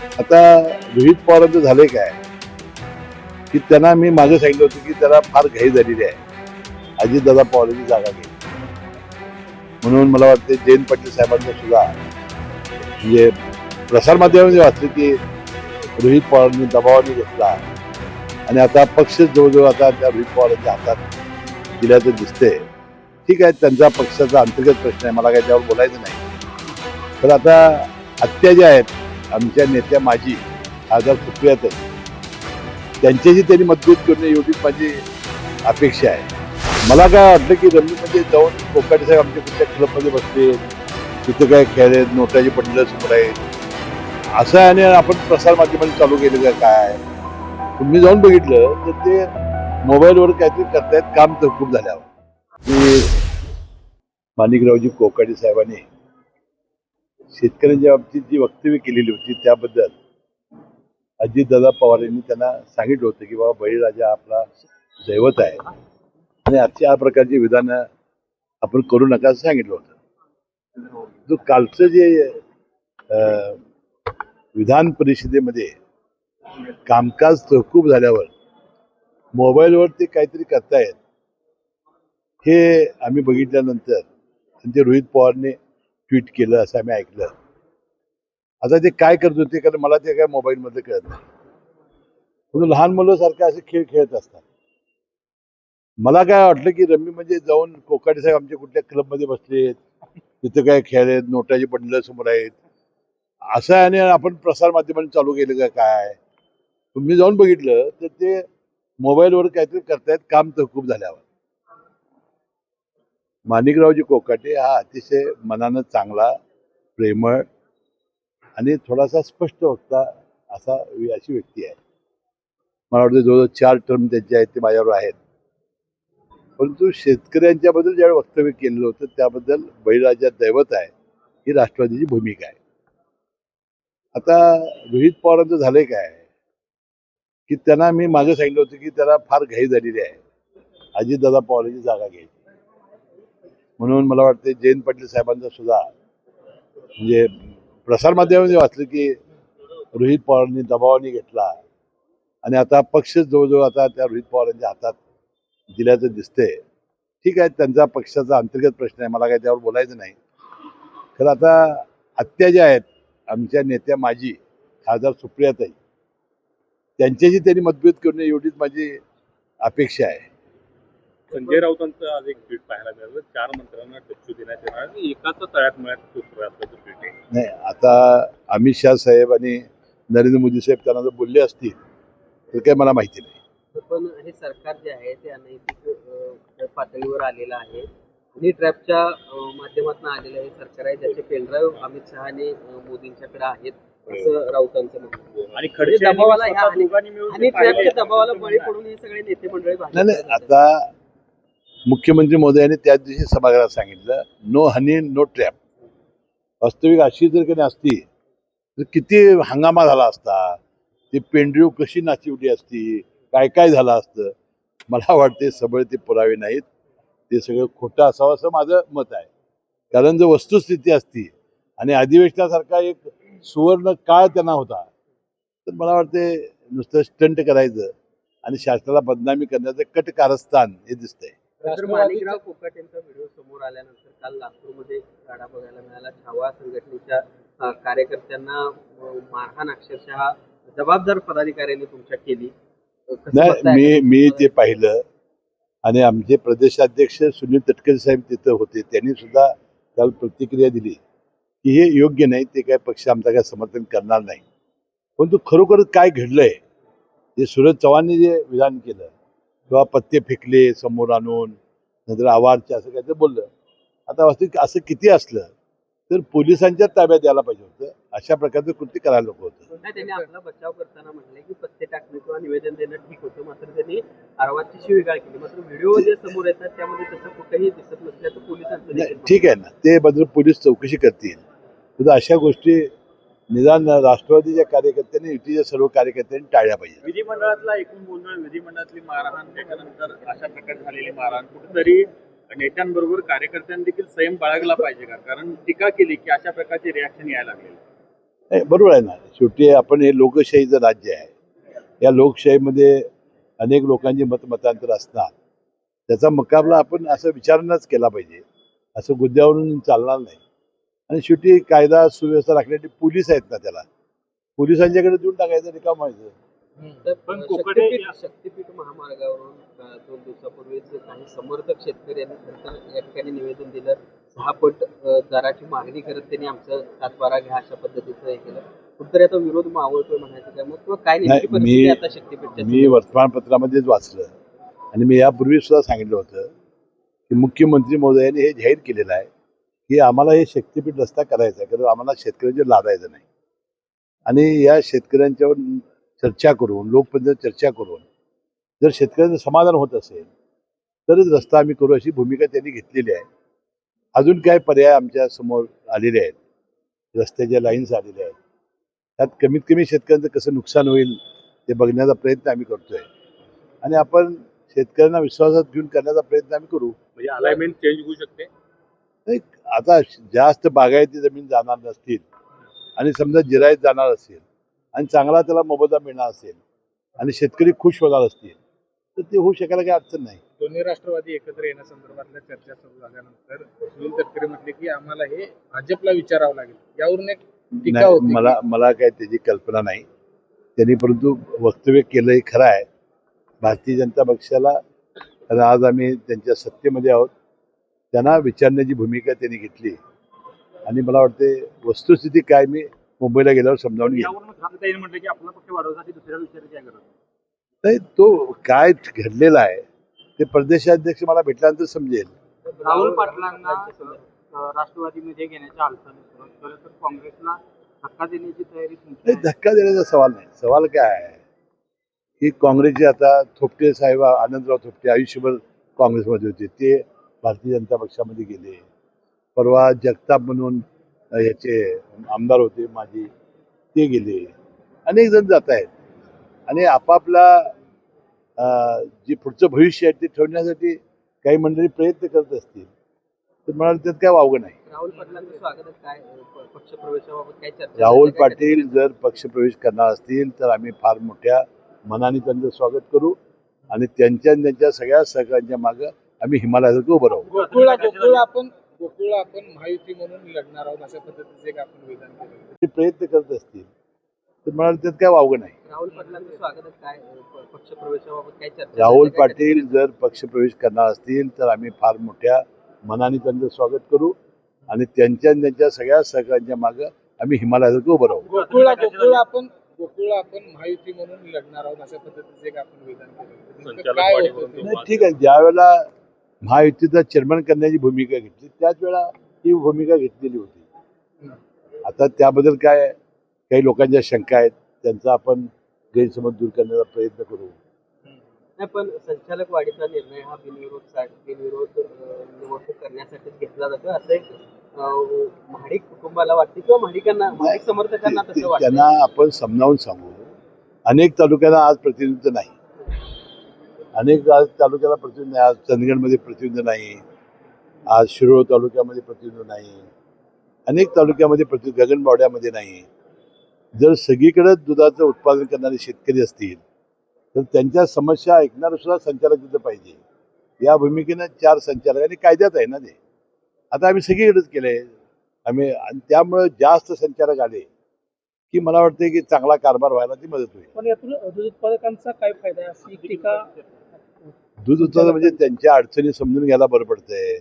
आता रोहित पवारांचं झालंय काय? की त्यांना मी मागे सांगितलं होतं की त्याला फार घाई झालेली आहे. अजितदादा पवारांची जागा घ्यायची म्हणून मला वाटते जयंत पाटील साहेबांचं सुद्धा म्हणजे प्रसारमाध्यमांनी वाचले की रोहित पवारांनी दबावाने घेतला. आणि आता पक्ष जवळजवळ आता त्या रोहित पवारांच्या हातात दिल्याचं दिसतंय. ठीक आहे त्यांचा पक्षाचा अंतर्गत प्रश्न आहे मला काही त्यावर बोलायचं नाही. तर आता हत्या ज्या आहेत आमच्या नेत्या माझी खासदार सुप्रियाताई. त्यांच्याशी त्यांनी मतभेद करणे एवढीच माझी अपेक्षा आहे. मला काय वाटलं की रम्मीमध्ये जाऊन कोकाटे साहेब आमच्या कुठल्या क्लबमध्ये बसले तिथं काय खेळ आहेत नोटाची बंडलं समोर आहेत. असं आहे आणि आपण प्रसार माध्यमांनी चालू केलं का काय तुम्ही जाऊन बघितलं तर ते मोबाईलवर काहीतरी करतायत काम तहकूब झाल्यावर. की माणिकरावजी कोकाटे साहेबांनी शेतकऱ्यांच्या बाबतीत जी वक्तव्य केलेली होती त्याबद्दल अजितदादा पवार यांनी त्यांना सांगितलं होतं की बाबा बळीराजा आपला दैवत आहे. आणि अशा प्रकारची विधानं आपण करू नका असं सांगितलं होतं. जो कालचं जे अं, विधान परिषदेमध्ये कामकाज तहकूब झाल्यावर मोबाईलवर ते काहीतरी करतायत हे आम्ही बघितल्यानंतर आणि ते रोहित पवारने ट्विट केलं असं आम्ही ऐकलं. आता ते काय करत होते कारण मला ते काय मोबाईलमध्ये कळत नाही. म्हणून लहान मुलं सारखे असे खेळ खेळत असतात. मला काय वाटलं की रम्मी म्हणजे जाऊन कोकाटे साहेब आमच्या कुठल्या क्लबमध्ये बसलेत तिथं काय खेळ आहेत नोटाची बंडलं समोर आहेत. असं आहे आणि आपण प्रसार माध्यमांनी चालू केलं का काय? तुम्ही जाऊन बघितलं तर ते मोबाईलवर काहीतरी करतायत काम तहकूब झाल्यावर. माणिकरावजी कोकाटे हा अतिशय मनानं चांगला प्रेमळ आणि थोडासा स्पष्ट वक्ता असा अशी व्यक्ती आहे. मला वाटतं जवळजवळ चार टर्म त्यांचे आहेत ते माझ्यावर आहेत. परंतु शेतकऱ्यांच्या बद्दल ज्यावेळी वक्तव्य केलेलं होतं त्याबद्दल बळीराजा दैवत आहे ही राष्ट्रवादीची भूमिका आहे. आता रोहित पवारांचं झालंय काय? की त्यांना मी मागे सांगितलं होतं की त्याला फार घाई झालेली आहे. अजितदादा पवारांची जागा घ्यायची. म्हणून मला वाटते जयंत पाटील साहेबांचा सुद्धा म्हणजे प्रसारमाध्यमामध्ये वाचलं की रोहित पवारांनी दबावाने घेतला. आणि आता पक्ष जवळजवळ आता त्या रोहित पवारांच्या हातात दिल्याचं दिसतंय. ठीक आहे त्यांचा पक्षाचा अंतर्गत प्रश्न आहे मला काही त्यावर बोलायचं नाही. खरं आता हत्या ज्या आहेत आमच्या नेत्या माझी खासदार सुप्रियाताई त्यांच्याशी त्यांनी मतभेद करणं एवढीच माझी अपेक्षा आहे. संजय राऊतांचं आज एक ट्विट पाहायला मिळालं चार मंत्र्यांना डच्चू देण्यात येणार आणि एकाच तळ्यात असल्याचं ट्विट आहे नाही आता अमित शहा साहेब आणि नरेंद्र मोदी साहेब त्यांना जर बोलले असतील तर काही मला माहिती नाही पण हे सरकार जे आहे ते अनैतिक पातळीवर आलेलं आहे आणि ट्रॅपच्या माध्यमातून आलेलं हे सरकार आहे ज्याचे पेनड्राईव्ह अमित शहा आणि मोदींच्याकडे आहेत असं राऊतांचं म्हणणं आहे. आणि म्हणजे खडसे दबावाला ह्या पाहिले. ट्रॅपच्या दबावाला बळी पडून हे सगळे नेते मंडळी नाही. आता मुख्यमंत्री मोदयांनी त्याच दिवशी सभागृहात सांगितलं नो हनी नो ट्रॅप वास्तविक अशी जर काही असती तर किती हंगामा झाला असता ती पेंड्रीव कशी नाचिवली असती काय काय झालं असतं मला वाटते सबळ ते पुरावे नाहीत. ते सगळं खोटं असावं असं माझं मत आहे. कारण जर वस्तुस्थिती असती आणि अधिवेशनासारखा एक सुवर्ण काळ त्यांना होता तर मला वाटते नुसतं स्टंट करायचं आणि शासनाला बदनामी करण्याचं कट कारस्थान हे दिसतंय. माणिकराव कोकाट यांचा व्हिडिओ समोर आल्यानंतर काल नागपूरमध्ये गाडा बघायला मिळाला. छावा संघटनेच्या कार्यकर्त्यांना मारहाण अक्षरशः जबाबदार पदाधिकाऱ्यांनी तुमच्या केली. नाही? मी मी ते पाहिलं आणि आमचे प्रदेशाध्यक्ष सुनील तटकरे साहेब तिथं होते त्यांनी सुद्धा काल प्रतिक्रिया दिली की हे योग्य नाही ते काय पक्ष आमचा काय समर्थन करणार नाही. परंतु खरोखर काय घडलंय जे सुरज चव्हाणने जे विधान केलं किंवा पत्ते फेकले समोर आणून नंतर आवारचे असं काय ते बोललं. आता वास्तविक असं किती असलं तर पोलिसांच्या ताब्यात यायला पाहिजे होतं. अशा प्रकारचं कृत्य करायला नको होतं. त्यांनी आपला बचाव करताना म्हटले की पत्ते टाकणे किंवा निवेदन देणं ठीक होतं. मात्र त्यांनी आरवाची शिवीगाळ केली. मात्र व्हिडिओ जे समोर येतात त्यामध्ये तसं कुठेही दिसत नसल्याचं पोलिसांचं ठीक आहे ना. ते बद्दल पोलीस चौकशी करतील. तर अशा गोष्टी निदान राष्ट्रवादीच्या कार्यकर्त्यांनी युतीच्या सर्व कार्यकर्त्यांनी टाळल्या पाहिजे विधिमंडळातला एकूण गोंधळ विधिमंडळातली मारहाण त्याच्यानंतर अशा प्रकारे झालेली मारहाण. कुठेतरी नेत्यांबरोबर कार्यकर्त्यांनी देखील संयम बाळगला पाहिजे का? कारण टीका केली की अशा प्रकारचे रिॲक्शन यायला लागले नाही, बरोबर आहे ना. शेवटी आपण हे लोकशाहीचं राज्य आहे या लोकशाहीमध्ये अनेक लोकांची मतमतांतर असणार. त्याचा मुकाबला आपण असं विचारानंच केला पाहिजे. असं गुद्द्यावरून चालणार नाही. आणि शेवटी कायदा सुव्यवस्था राखण्यासाठी पोलीस आहेत ना त्याला. पोलिसांच्याकडे देऊन टाकायचं रिकाम व्हायचं. तर पण कोकडे शक्तीपीठ या- शक्तीपीठ महामार्गावरून दोन दिवसापूर्वीच काही समर्थक शेतकऱ्यांनी या ठिकाणी निवेदन दिलं. सहा पट दराची मागणी करत त्यांनी आमचं सातबारा घ्या अशा पद्धतीचं हे केलं. कुठतरी आता विरोध मावळतोय म्हणायचं काय मग किंवा काय नाही, आता शक्तीपीठच्या मी वर्तमानपत्रामध्येच वाचलं. आणि मी यापूर्वी सुद्धा सांगितलं होतं की मुख्यमंत्री महोदयांनी हे जाहीर केलेलं आहे. की आम्हाला हे शक्तीपीठ रस्ता करायचा आहे कारण आम्हाला शेतकऱ्यांचे लादायचं नाही. आणि या शेतकऱ्यांच्यावर चर्चा करून लोकप्रतिनिधी चर्चा करून जर शेतकऱ्यांचं समाधान होत असेल तरच रस्ता आम्ही करू अशी भूमिका त्यांनी घेतलेली आहे. अजून काय पर्याय आमच्यासमोर आलेले आहेत? रस्त्याच्या लाईन्स आलेल्या आहेत. त्यात कमीत कमी शेतकऱ्यांचं कसं नुकसान होईल ते बघण्याचा प्रयत्न आम्ही करतोय. आणि आपण शेतकऱ्यांना विश्वासात घेऊन करण्याचा प्रयत्न आम्ही करू. म्हणजे अलाइनमेंट चेंज होऊ शकते? आता जास्त बागायती जमीन जाणार नसतील आणि समजा जिरायत जाणार असेल आणि चांगला त्याला मोबदला मिळणार असेल आणि शेतकरी खुश होणार असतील तर ते होऊ शकायला काही अडचण नाही. दोन्ही राष्ट्रवादी एकत्र येण्यासंदर्भातल्या चर्चा सुरू झाल्यानंतर सुनील तटकरे म्हटले की आम्हाला हे भाजपला विचारावं लागेल. यावरून एक टीका नाही होती. मला मला काय त्याची कल्पना नाही. त्यांनी परंतु वक्तव्य केलं हे खरं आहे. भारतीय जनता पक्षाला आज आम्ही त्यांच्या सत्तेमध्ये आहोत. त्यांना विचारण्याची भूमिका त्यांनी घेतली. आणि मला वाटते वस्तुस्थिती काय मी मुंबईला गेल्यावर समजावून गरज नाही तो काय घडलेला आहे ते प्रदेशाध्यक्ष मला भेटल्यानंतर समजेल. राहुल पाटलांना राष्ट्रवादीमध्ये घेण्याच्या हालचाली काँग्रेसला धक्का देण्याची तयारी. धक्का देण्याचा सवाल नाही. सवाल काय आहे? की काँग्रेसचे आता थोपटे साहेब आनंदराव थोपटे आयुष्यभर काँग्रेसमध्ये होते. ते भारतीय जनता पक्षामध्ये गेले. परवा जगताप म्हणून याचे आमदार होते माझे ते गेले. अनेक जण जात आहेत. आणि आपापला जे पुढचं भविष्य आहे ते ठेवण्यासाठी काही मंडळी प्रयत्न करत असतील. तर मला त्यात काय वावगं नाही. राहुल पाटील जर पक्षप्रवेश करणार असतील तर आम्ही फार मोठ्या मनाने त्यांचं स्वागत करू आणि त्यांच्या त्यांच्या सगळ्या सहकाऱ्यांच्या मागं आम्ही हिमालयासारखं उभं राहू गोकुळला गोकुळला आपण गोकुळला आपण महायुती म्हणून लढणार आहोत अशा पद्धतीचं एक आपण विधान केलं ते प्रयत्न करत असतील तर मला त्यात काय वावगं नाही. राहुल पाटलांचं स्वागत काय अ, पक्ष प्रवेशाबाबत काय चर्चा राहुल पाटील जर पक्षप्रवेश करणार असतील तर आम्ही फार मोठ्या मनाने त्यांचं स्वागत करू आणि त्यांच्या आणि त्यांच्या सगळ्या सहकाऱ्यांच्या मागं आम्ही हिमालयासारखं उभं राहू गोकुळला गोकुळला आपण गोकुळला आपण महायुती म्हणून लढणार आहोत अशा पद्धतीचं एक आपण विधान केलं ठीक आहे ज्या वेळेला महायुतीचा चेअरमन करण्याची भूमिका घेतली. त्याच वेळा ही भूमिका घेतलेली होती. आता त्याबद्दल काय काही लोकांच्या शंका आहेत त्यांचा आपण गैरसमज दूर करण्याचा प्रयत्न करू. नाही पण संचालक वाढीचा निर्णय हा बिनविरोध बिनविरोध निवडणूक करण्यासाठीच घेतला जातो असं एक महाडिक कुटुंबाला वाटते किंवा महाडिकांना महाडिक समर्थकांना तसं त्यांना आपण समजावून सांगू. अनेक तालुक्यांना आज प्रतिनिधित्व नाही. अनेक आज तालुक्याला प्रतिनिधी नाही आज चंदगडमध्ये प्रतिनिधी नाही. आज शिरोळ तालुक्यामध्ये प्रतिनिधी नाही. अनेक तालुक्यामध्ये प्रति गगनबावड्यामध्ये नाही. जर सगळीकडे दुधाचं उत्पादन करणारे शेतकरी असतील तर त्यांच्या समस्या ऐकणारं सुद्धा संचालक तिथं पाहिजे. या भूमिकेनं चार संचालक आणि कायद्यात आहे ना ते. आता आम्ही सगळीकडेच केलंय. आम्ही आणि त्यामुळं जास्त संचालक आले की मला वाटतं की चांगला कारभार व्हायला ती मदत होईल. पण यातून दूध उत्पादकांचा काय फायदा आहे? अशी टीका दूध उत्पादन म्हणजे त्यांच्या अडचणी समजून घ्यायला बरं पडतंय.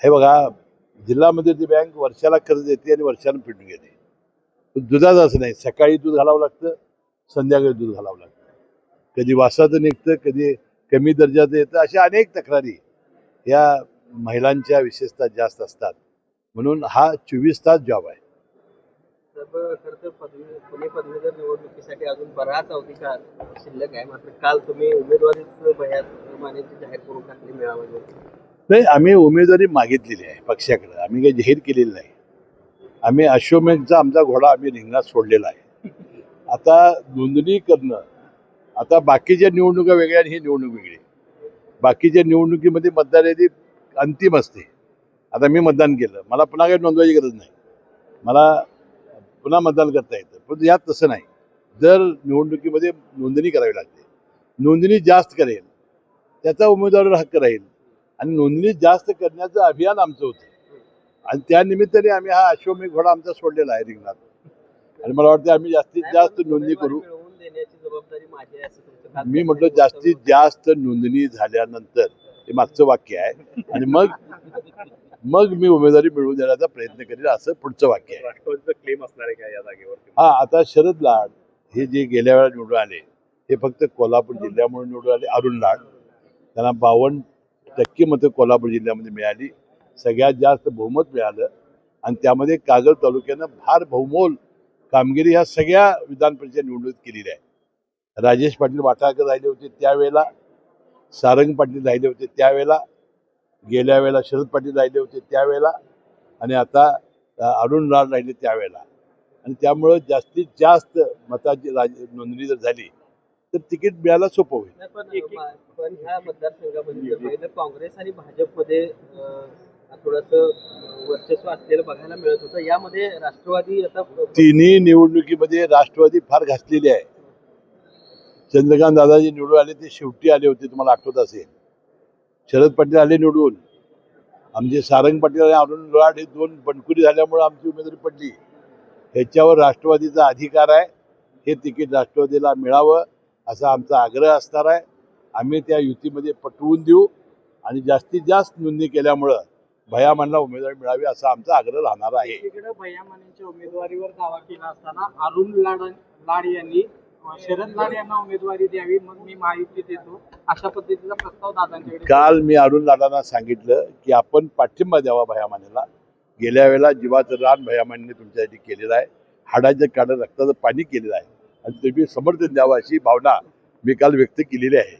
हे बघा जिल्हा मध्यवर्ती बँक वर्षाला कर्ज देते आणि वर्षानं फिटून घेते. दुधाचं असं नाही. सकाळी दूध घालावं लागतं संध्याकाळी दूध घालावं लागतं. कधी वासाचं निघतं कधी कमी दर्जाचं येतं अशा अनेक तक्रारी या महिलांच्या विशेषतः जास्त असतात. म्हणून हा चोवीस तास जॉब आहे. निवडणुकीसाठी अजून बराच अवधी शिल्लक आहे. मात्र काल तुम्ही उमेदवारीच बह्यात जाहीर करून टाकली मेळाव्यामध्ये नाही आम्ही उमेदवारी मागितलेली आहे पक्षाकडे. आम्ही काही जाहीर केलेली नाही. आम्ही अश्वमेधचा आमचा घोडा आम्ही रिंगणात सोडलेला आहे. आता नोंदणी करणं आता बाकीच्या निवडणुका वेगळ्या आणि ही निवडणूक वेगळी बाकीच्या निवडणुकीमध्ये मतदार यादी अंतिम असते. आता मी मतदान केलं. मला पुन्हा काही नोंदवायची गरज नाही. मला पुन्हा मतदान करता येतं. पण यात तसं नाही. जर निवडणुकीमध्ये नोंदणी करावी लागते नोंदणी जास्त करेल त्याचा उमेदवारावर हक्क राहील आणि नोंदणी जास्त करण्याचं अभियान आमचं होतं. आणि त्या निमित्ताने आम्ही हा अश्वमेघ घोडा आमचा सोडलेला आहे रिंगणात. आणि मला वाटतं आम्ही जास्तीत जास्त नोंदणी उमेदवारी करू. मी म्हटलं जास्तीत जास्त नोंदणी झाल्यानंतर हे मागचं वाक्य आहे. आणि मग मग मी उमेदवारी मिळवून देण्याचा प्रयत्न करेल असं पुढचं वाक्य आहे. राष्ट्रवादीचा क्लेम असणार आहे का या जागेवर हा आता शरद लाड हे जे गेल्या वेळा निवडून आले हे फक्त कोल्हापूर जिल्ह्यामुळे निवडून आले अरुण लाड. त्यांना बावन्न टक्के मतं कोल्हापूर जिल्ह्यामध्ये मिळाली. सगळ्यात जास्त बहुमत मिळालं. आणि त्यामध्ये कागल तालुक्यानं फार बहुमोल कामगिरी ह्या सगळ्या विधान परिषद निवडणुकीत केलेली आहे. राजेश पाटील वाटाळकर राहिले होते त्यावेळेला सारंग पाटील राहिले होते त्यावेळेला गेल्या वेळेला शरद पाटील राहिले होते त्यावेळेला आणि आता अरुण लाड राहिले त्यावेळेला. आणि त्यामुळं जास्तीत जास्त मताची राज नोंदणी जर झाली तर तिकीट मिळायला सोपं होईल. पण ह्या मतदारसंघामध्ये पाहिलं काँग्रेस आणि भाजपमध्ये थोडस वर्चस्व असलेलं बघायला मिळत होतं. यामध्ये राष्ट्रवादी आता तिन्ही निवडणुकीमध्ये राष्ट्रवादी फार घासलेली आहे. चंद्रकांत दादाजी निवडून आले ते शेवटी आले होते तुम्हाला आठवत असेल. शरद पाटील आले निवडून. आमचे सारंग पाटील आणि अरुण लाड हे दोन बनकुरी झाल्यामुळे आमची उमेदवारी पडली. ह्याच्यावर राष्ट्रवादीचा अधिकार आहे. हे तिकीट राष्ट्रवादीला मिळावं असा आमचा आग्रह असणार आहे. आम्ही त्या युतीमध्ये पटवून देऊ आणि जास्तीत जास्त नोंदणी केल्यामुळं भयामांना उमेदवारी मिळावी असा आमचा आग्रह राहणार आहे. एकीकडे भैया मानेच्या उमेदवारीवर दावा केला असताना अरुण लाड लाड यांनी शरद लाड यांना उमेदवारी द्यावी मग मी महायुतीत येतो अशा पद्धतीचा प्रस्ताव दादांच्याकडे काल मी अरुण लाडांना सांगितलं की आपण पाठिंबा द्यावा भयामानेला. गेल्या वेळेला जीवाचं रान भयामाने तुमच्यासाठी केलेलं आहे. हाडाचं काढं रक्ताचं पाणी केलेलं आहे. आणि तुम्ही समर्थन द्यावं अशी भावना मी काल व्यक्त केलेली आहे.